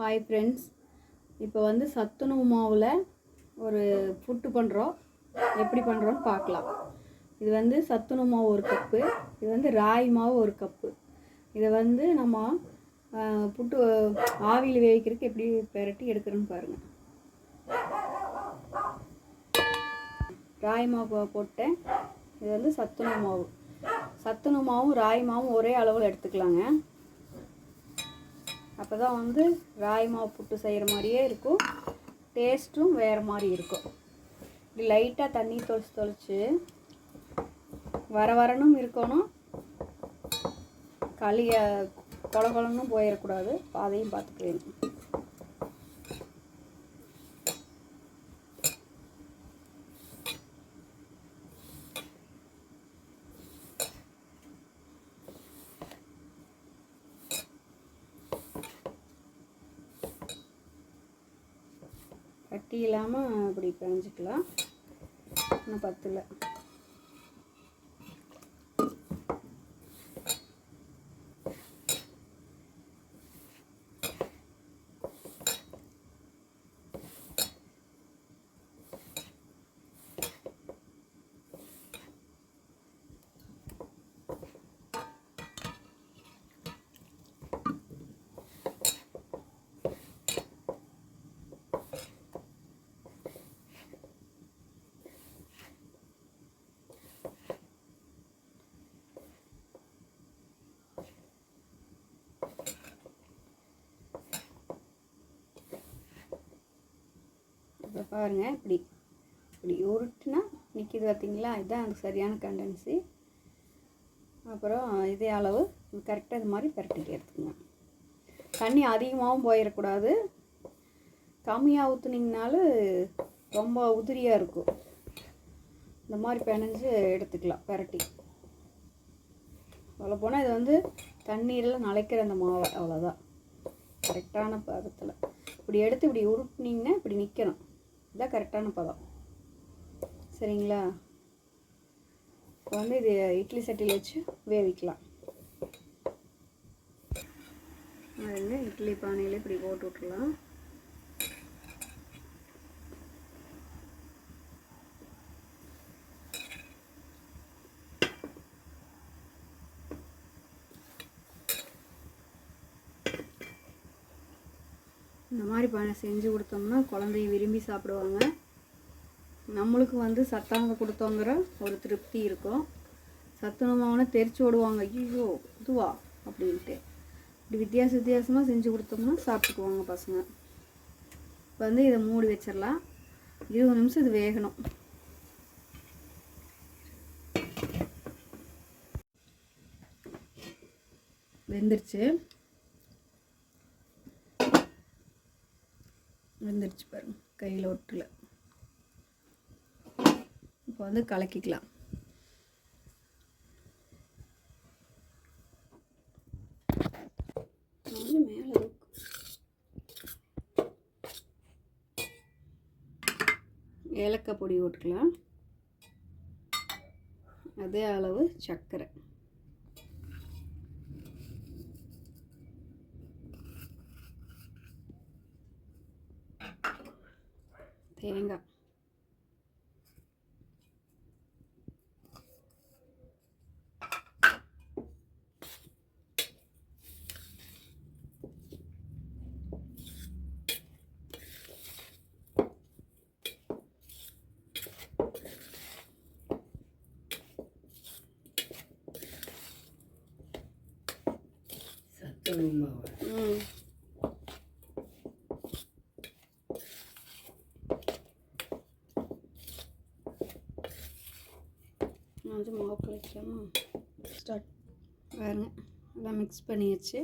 Hi friends இப்போ வந்து சத்துணவு மாவில் ஒரு புட்டு பண்ணுறோம் எப்படி பண்ணுறோன்னு பார்க்கலாம். இது வந்து சத்துணவு மாவு ஒரு கப்பு. இது வந்து ராய் மாவு ஒரு கப்பு. இதை வந்து நம்ம புட்டு ஆவியில் வேவிக்கிறதுக்கு எப்படி பெரட்டி எடுக்கிறோன்னு பாருங்கள் ராய் மாவு போட்டேன். இது வந்து சத்துணவு மாவு. சத்துணவு மாவும் ராய் மாவும் ஒரே அளவில் எடுத்துக்கலாங்க. அப்போ தான் வந்து ராய் மாவு புட்டு செய்கிற மாதிரியே இருக்கும். டேஸ்ட்டும் வேறு மாதிரி இருக்கும். இப்படி லைட்டாக தண்ணி தொளிச்சு தொளிச்சு வர வரணும் இருக்கணும். களியை கொல கொலன்னும் போயிடக்கூடாது அதையும் பார்த்துக்க வேணும். கட்டி இல்லாமல் இப்படி பிணைஞ்சிக்கலாம் இன்னும் பத்தில். இப்போ பாருங்கள் இப்படி இப்படி உருட்டுனா நிற்கிது பார்த்தீங்களா இதுதான் எனக்கு சரியான கண்டன்சி அப்புறம் இதே அளவு கரெக்டாக இது மாதிரி பெரட்டிக்கு எடுத்துக்கங்க. தண்ணி அதிகமாகவும் போயிடக்கூடாது கம்மியாக ஊற்றுனீங்கனாலும் ரொம்ப உதிரியாக இருக்கும். இந்த மாதிரி பிணைஞ்சு எடுத்துக்கலாம் பரட்டி. அவ்வளோ போனால் இது வந்து தண்ணீரில் நனைக்கிற அந்த மாவை அவ்வளோதான் கரெக்டான பதத்தில். இப்படி எடுத்து இப்படி உருட்டினீங்கன்னா இப்படி நிற்கணும் இதான் கரெக்டான பதம். சரிங்களா? இப்போ வந்து இது இட்லி சட்டியில் வச்சு வேவிக்கலாம். அதுங்க இட்லி பானையில் இப்படி போட்டு விட்ருலாம் இந்த மாதிரி பானை செஞ்சு கொடுத்தோம்னா குழந்தைய விரும்பி சாப்பிடுவாங்க. நம்மளுக்கு வந்து சத்தாங்க கொடுத்தோங்கிற ஒரு திருப்தி இருக்கும். சத்துணவான தெரிச்சு விடுவாங்க ஐயோ இதுவா? அப்படின்ட்டு. இப்படி வித்தியாச வித்தியாசமாக செஞ்சு கொடுத்தோம்னா சாப்பிட்டுக்குவாங்க பசங்க. இப்போ வந்து இதை மூடி வச்சிடலாம். இருபது நிமிஷம் இது வேகணும். வெந்துருச்சு. விழுந்துருச்சு பாருங்க கையில் ஒட்டில். இப்போ வந்து கலக்கிக்கலாம். மேலே ஏலக்காய் பொடி போட்டுக்கலாம் அதே அளவு சர்க்கரை. தேங்காய் சத்துணவு நான் வந்து மாவு கலக்காமல் ஸ்டார்ட் பாருங்க. எல்லாம் மிக்ஸ் பண்ணியாச்சு.